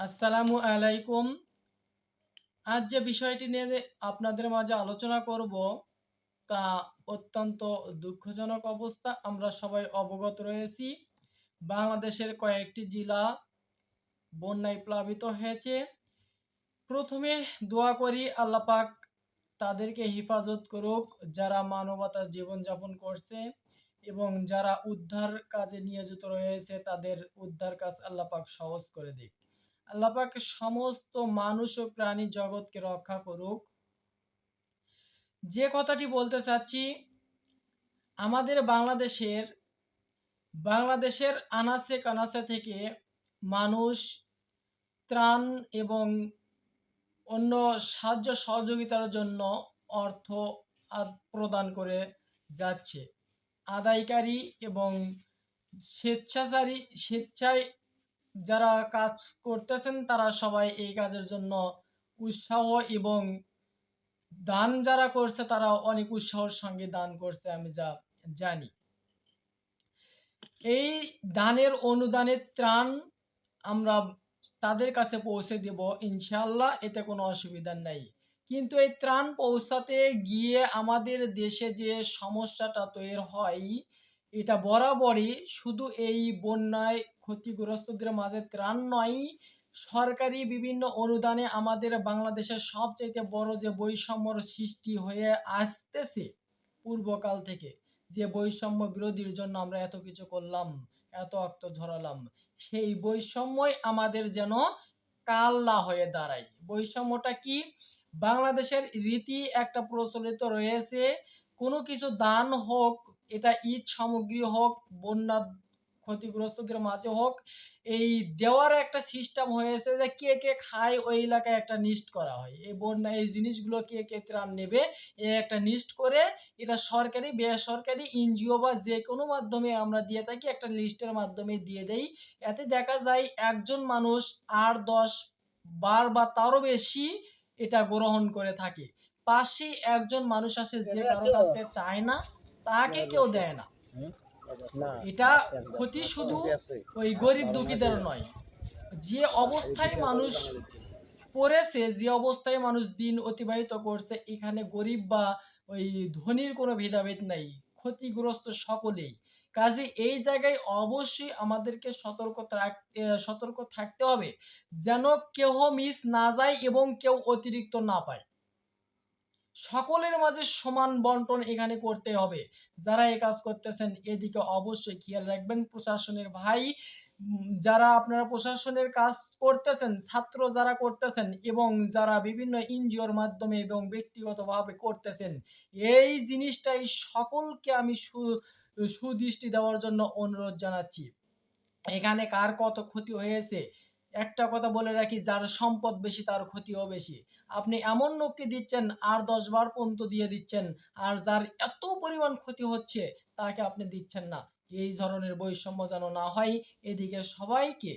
আসসালামু আলাইকুম। আজ যে বিষয়টি নিয়ে আপনাদের মাঝে আলোচনা করব, তা অত্যন্ত দুঃখজনক অবস্থা। আমরা সবাই অবগত রয়েছি, বাংলাদেশের কয়েকটি জেলা বন্যায় প্লাবিত হয়েছে। প্রথমে দোয়া করি আল্লাহ পাক তাদেরকে হেফাজত করুক, যারা মানবতার জীবনযাপন করছে এবং যারা উদ্ধার কাজে নিয়োজিত রয়েছে, তাদের উদ্ধার কাজ আল্লাহ পাক সহজ করে দিক। আল্লাহ পাক সমস্ত মানুষ ও প্রাণী জগৎকে রক্ষা করুক। যে কথাটি বলতে চাচ্ছি, আমাদের বাংলাদেশের বাংলাদেশের আনাচে কানাচে থেকে মানুষ ত্রাণ এবং অন্য সাহায্য সহযোগিতার জন্য অর্থ প্রদান করে যাচ্ছে। আদায়কারী এবং স্বেচ্ছাচারী, স্বেচ্ছায় যারা কাজ করতেছেন, তারা সবাই এই কাজের জন্য উৎসাহ এবং দান যারা করছে, তারা অনেক উৎসাহের সঙ্গে দান করছে, আমি যা জানি। এই দানের অনুদানের ত্রাণ আমরা তাদের কাছে পৌঁছে দেব ইনশাল্লাহ এতে কোনো অসুবিধা নাই। কিন্তু এই ত্রাণ পৌঁছাতে গিয়ে আমাদের দেশে যে সমস্যাটা তৈরি হয়, এটা বরাবরই শুধু এই বন্যায় ক্ষতিগ্রস্তদের মাঝে ত্রাণ নয় সরকারি বিভিন্ন অনুদানে আমাদের বাংলাদেশের সবচেয়ে বড় যে বৈষম্যর সৃষ্টি হয়ে আসতেছে পূর্বকাল থেকে, যে বৈষম্য বিরোধীর জন্য আমরা এত কিছু করলাম, এত রক্ত ঝরালাম, সেই বৈষম্যই আমাদের যেন কাল না হয়ে দাঁড়ায়। বৈষম্যটা কি? বাংলাদেশের রীতি একটা প্রচলিত রয়েছে, কোনো কিছু দান হোক, এটা ঈদ সামগ্রী হোক, বন্যা ক্ষতিগ্রস্তদের মাঝে হোক এই দেওয়ার একটা সিস্টেম হয়েছে যে কে কে খায় ওই এলাকায় একটা লিস্ট করা হয়। এই বন্যা এই জিনিসগুলো কে কে ত্রাণ নেবে এই একটা লিস্ট করে এটা সরকারি বেসরকারি এনজিও বা যে কোনো মাধ্যমে আমরা দিয়ে থাকি একটা লিস্টের মাধ্যমে দিয়ে দেই। এতে দেখা যায় একজন মানুষ আর দশ বার বা তারও বেশি এটা গ্রহণ করে থাকে। পাশে একজন মানুষ আছে যে কারও কাছ থেকে চায় না তাকে কেউ দেয় না। এটা ক্ষতি শুধু ওই গরিব দুঃখীদের নয়। যে অবস্থায় মানুষ পড়েছে যে অবস্থায় মানুষ দিন অতিবাহিত করছে এখানে গরিব বা ওই ধনীর কোনো ভেদাভেদ নাই ক্ষতিগ্রস্ত সকলেই। কাজে এই জায়গায় অবশ্যই আমাদেরকে সতর্ক সতর্ক থাকতে হবে যেন কেউ মিস না যায় এবং কেউ অতিরিক্ত না পায়। সকলের মাঝে সমান বন্টন এখানে করতে হবে। যারা এই কাজ করতেছেন, এদিকে অবশ্যই খেয়াল রাখবেন, প্রশাসনের ভাই যারা আপনারা প্রশাসনের কাজ করতেছেন, ছাত্র যারা করতেছেন এবং যারা বিভিন্ন এনজিওর মাধ্যমে এবং ব্যক্তিগতভাবে করতেছেন, এই জিনিসটাই সকলকে আমি সুদৃষ্টি দেওয়ার জন্য অনুরোধ জানাচ্ছি। এখানে কার কত ক্ষতি হয়েছে? একটা কথা বলে রাখি, যার সম্পদ বেশি তার ক্ষতিও বেশি। আপনি এমন লোককে দিচ্ছেন, আর দশ বার পর্যন্ত দিয়ে দিচ্ছেন, আর যার এত পরিমাণ ক্ষতি হচ্ছে, তাকে আপনি দিচ্ছেন না। এই ধরনের বৈষম্য যেন না হয়, এদিকে সবাইকে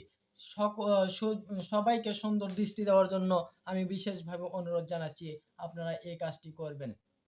সবাইকে সুন্দর দৃষ্টি দেওয়ার জন্য আমি বিশেষভাবে অনুরোধ জানাচ্ছি, আপনারা এই কাজটি করবেন।